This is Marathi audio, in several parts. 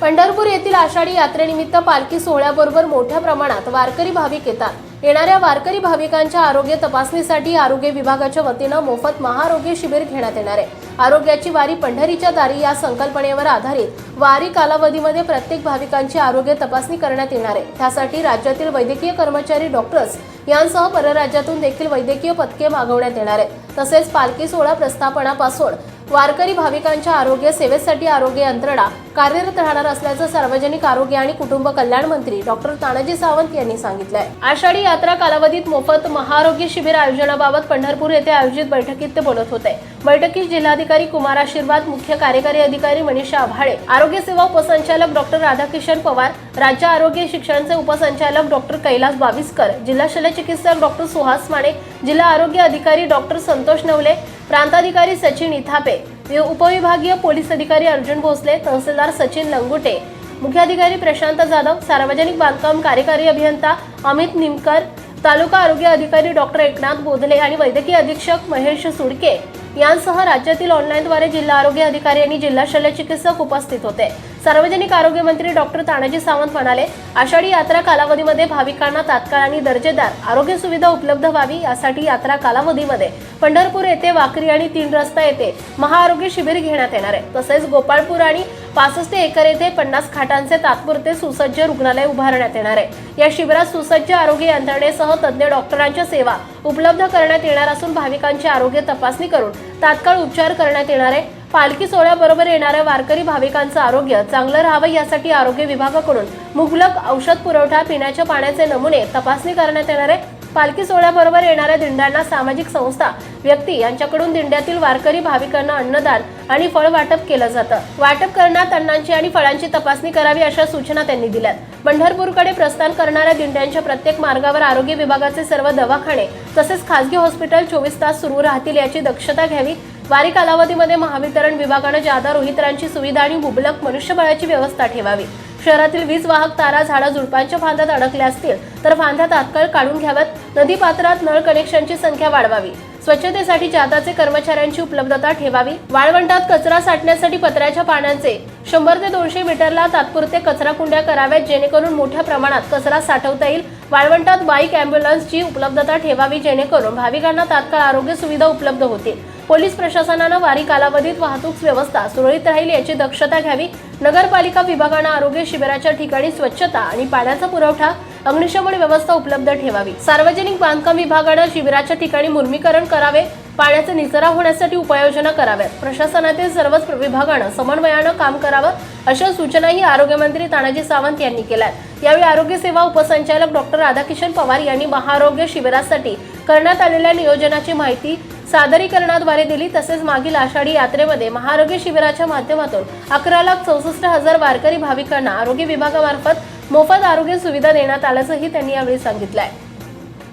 पंढरपूर येथील आषाढी यात्रेनिमित्त पालखी सोहळ्याबरोबर मोठ्या प्रमाणात वारकरी भाविक येतात. येणाऱ्या वारकरी भाविकांच्या आरोग्य तपासणीसाठी आरोग्य विभागाच्या वतीनं मोफत महाआरोग्य शिबिर घेण्यात येणार आहे. आरोग्याची वारी पंढरीच्या दारी या संकल्पनेवर आधारित वारी कालावधीमध्ये प्रत्येक भाविकांची आरोग्य तपासणी करण्यात येणार आहे. त्यासाठी राज्यातील वैद्यकीय कर्मचारी डॉक्टर्स यांसह परराज्यातून देखील वैद्यकीय पथके मागवण्यात येणार आहेत. तसेच पालखी सोहळा प्रस्थापनापासून वारकरी भाविकांच्या आरोग्य सेवेसाठी आरोग्य यंत्रणा कार्यरत राहणार असल्याचं सार्वजनिक आरोग्य आणि कुटुंब कल्याण मंत्री डॉक्टर तानाजी सावंत यांनी सांगितलंय. आषाढी यात्रा कालावधीत मोफत महाआरोग्य शिबिर आयोजनाबाबत पंढरपूर येथे आयोजित बैठकीत ते बोलत होते. बैठकीत जिल्हाधिकारी कुमार आशीर्वाद मुख्य कार्यकारी अधिकारी मनीषा आभाळे आरोग्य सेवा उपसंचालक डॉक्टर राधाकिशन पवार राज्य आरोग्य शिक्षणचे उपसंचालक डॉक्टर कैलास बाविस्कर जिल्हा शल्यचिकित्सक डॉक्टर सुहास माने जिल्हा आरोग्य अधिकारी डॉक्टर संतोष नवले प्रांताधिकारी सचिन इथापे उपविभागीय पोलीस अधिकारी अर्जुन भोसले तहसीलदार सचिन लंगुटे मुख्याधिकारी प्रशांत जाधव सार्वजनिक बांधकाम कार्यकारी अभियंता अमित निमकर तालुका आरोग्य अधिकारी डॉक्टर एकनाथ बोधले आणि वैद्यकीय अधीक्षक महेश सुडके. यांसह राज्यातील ऑनलाईनद्वारे जिल्हा आरोग्य अधिकारी आणि जिल्हा शल्यचिकित्सक उपस्थित होते. सार्वजनिक आरोग्य मंत्री डॉक्टर तानाजी सावंत म्हणाले आषाढी यात्रा कालावधीमध्ये भाविकांना तात्काळ आणि दर्जेदार आरोग्य सुविधा उपलब्ध व्हावी यासाठी यात्रा कालावधीमध्ये पंढरपूर येथे वाकरी आणि तीन रस्ता येथे महाआरोग्य शिबिर घेण्यात येणार आहे. तसेच गोपाळपूर आणि पासष्ट एकर येथे पन्नास खाटांचे तात्पुरते सुसज्ज रुग्णालय उभारण्यात येणार आहे. या शिबिरात सुसज्ज आरोग्य यंत्रणेसह तज्ज्ञ डॉक्टरांच्या सेवा उपलब्ध करण्यात येणार असून भाविकांची आरोग्य तपासणी करून तात्काळ उपचार करण्यात येणार आहे. पालखी सोहळ्याबरोबर येणाऱ्या वारकरी भाविकांचं आरोग्य चांगलं राहावं यासाठी आरोग्य विभागाकडून मुबलक औषध पुरवठा पिण्याच्या पाण्याचे नमुने तपासणी करण्यात येणार आहे. पालखी सोहळ्याबरोबर येणाऱ्या दिंड्यांना सामाजिक संस्था व्यक्ती यांच्याकडून दिंड्यातील वारकरी भाविकांना अन्नदान आणि फळ वाटप केलं जातं. वाटप करण्यात अन्नांची आणि फळांची तपासणी करावी अशा सूचना त्यांनी दिल्यात. पंढरपूरकडे प्रस्थान करणाऱ्या दिंड्यांच्या प्रत्येक मार्गावर आरोग्य विभागाचे सर्व दवाखाने तसेच खासगी हॉस्पिटल चोवीस तास सुरू राहतील याची दक्षता घ्यावी. वारी कालावधीमध्ये महावितरण विभागानं जादा रोहितरांची सुविधा आणि मुबलक मनुष्यबळाची व्यवस्था ठेवावी. शहरातील वीज वाहक तारा झाडं झुडपांच्या फांद्यात अडकल्या असतील तर फांद्या तात्काळ काढून घ्याव्यात नदी पात्रात नळ कनेक्शनची संख्या वाढवावी. स्वच्छतेसाठी जादाचे कर्मचाऱ्यांची उपलब्धता ठेवावी. वाळवंटात कचरा साठण्यासाठी पत्र्याच्या पाण्याचे शंभर ते दोनशे मीटरला तात्पुरते कचरा कुंड्या कराव्यात जेणेकरून मोठ्या प्रमाणात कचरा साठवता येईल. वाळवंटात बाईक अँब्युलन्सची उपलब्धता ठेवावी जेणेकरून भाविकांना तात्काळ आरोग्य सुविधा उपलब्ध होतील. पोलीस प्रशासनानं वारी कालावधीत वाहतूक व्यवस्था सुरळीत राहील याची दक्षता घ्यावी. नगरपालिका विभागानं आरोग्य शिबिराच्या ठिकाणी स्वच्छता आणि पाण्याचा पुरवठा अग्निशमन व्यवस्था उपलब्ध ठेवावी. सार्वजनिक बांधकाम विभागानं शिबिराच्या ठिकाणी मुर्मीकरण करावे पाण्याचा निचरा होण्यासाठी उपाययोजना कराव्यात. प्रशासनातील सर्वच विभागानं समन्वयानं काम करावं अशा सूचनाही आरोग्यमंत्री तानाजी सावंत यांनी केल्या यावेळी आरोग्य सेवा उपसंचालक डॉक्टर राधाकिशन पवार यांनी महाआरोग्य शिबिरासाठी करण्यात आलेल्या नियोजनाची माहिती सादरीकरणाद्वारे दिली तसेच मागील आषाढी यात्रेमध्ये महाआरोग्य शिबिराच्या माध्यमातून अकरा लाख चौसष्ट हजार वारकरी भाविकांना आरोग्य विभागामार्फत मोफत आरोग्य सुविधा देण्यात आल्याचंही त्यांनी यावेळी सांगितलंय.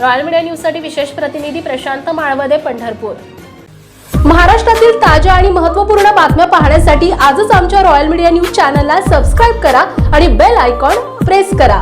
रॉयल मीडिया न्यूजसाठी विशेष प्रतिनिधी प्रशांत माळवदे पंढरपूर. महाराष्ट्रातील ताज्या आणि महत्त्वपूर्ण बातम्या पाहण्यासाठी आजच आमच्या रॉयल मीडिया न्यूज चॅनलला सबस्क्राईब करा आणि बेल आयकॉन प्रेस करा.